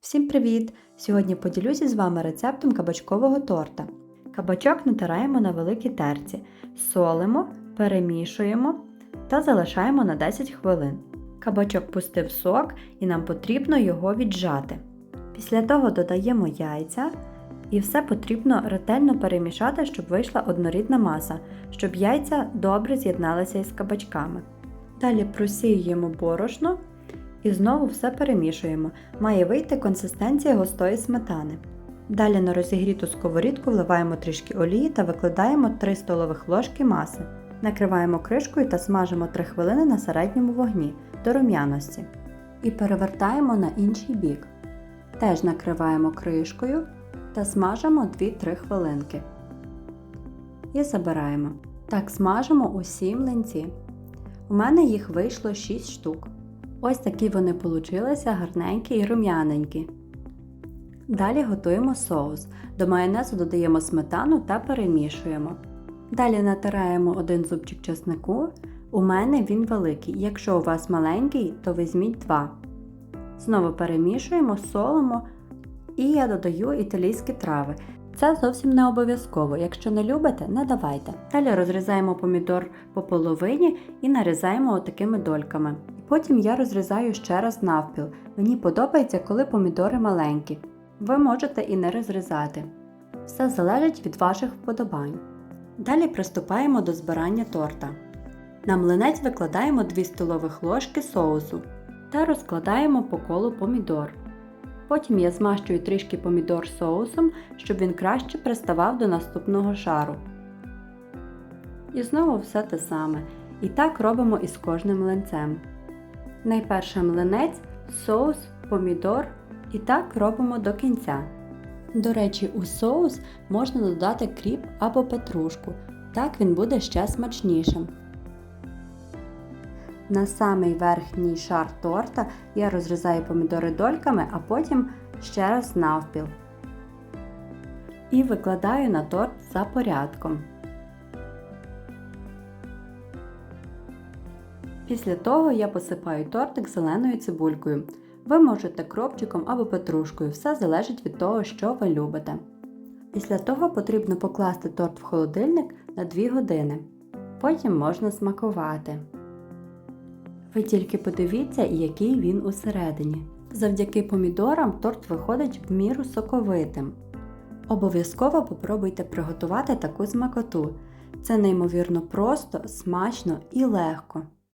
Всім привіт! Сьогодні поділюся з вами рецептом кабачкового торта. Кабачок натираємо на великій терці, солимо, перемішуємо та залишаємо на 10 хвилин. Кабачок пустив сок і нам потрібно його віджати. Після того додаємо яйця і все потрібно ретельно перемішати, щоб вийшла однорідна маса, щоб яйця добре з'єдналися із кабачками. Далі просіюємо борошно і знову все перемішуємо. Має вийти консистенція густої сметани. Далі на розігріту сковорідку вливаємо трішки олії та викладаємо 3 столових ложки маси. Накриваємо кришкою та смажимо 3 хвилини на середньому вогні до рум'яності. І перевертаємо на інший бік. Теж накриваємо кришкою та смажимо 2-3 хвилинки. І забираємо. Так смажимо усі млинці. У мене їх вийшло 6 штук. Ось такі вони получилися гарненькі і рум'яненькі. Далі готуємо соус. До майонезу додаємо сметану та перемішуємо. Далі натираємо один зубчик чеснику. У мене він великий. Якщо у вас маленький, то візьміть два. Знову перемішуємо, солимо і я додаю італійські трави. Це зовсім не обов'язково. Якщо не любите, не давайте. Далі розрізаємо помідор по половині і нарізаємо отакими дольками. Потім я розрізаю ще раз навпіл. Мені подобається, коли помідори маленькі. Ви можете і не розрізати. Все залежить від ваших вподобань. Далі приступаємо до збирання торта. На млинець викладаємо 2 столових ложки соусу та розкладаємо по колу помідор. Потім я змащую трішки помідор соусом, щоб він краще приставав до наступного шару. І знову все те саме. І так робимо із кожним млинцем. Найперше млинець, соус, помідор і так робимо до кінця. До речі, у соус можна додати кріп або петрушку, так він буде ще смачнішим. На самий верхній шар торта я розрізаю помідори дольками, а потім ще раз навпіл. І викладаю на торт за порядком. Після того я посипаю тортик зеленою цибулькою. Ви можете кропчиком або петрушкою, все залежить від того, що ви любите. Після того потрібно покласти торт в холодильник на 2 години. Потім можна смакувати. Ви тільки подивіться, який він усередині. Завдяки помідорам торт виходить в міру соковитим. Обов'язково попробуйте приготувати таку смакоту. Це неймовірно просто, смачно і легко.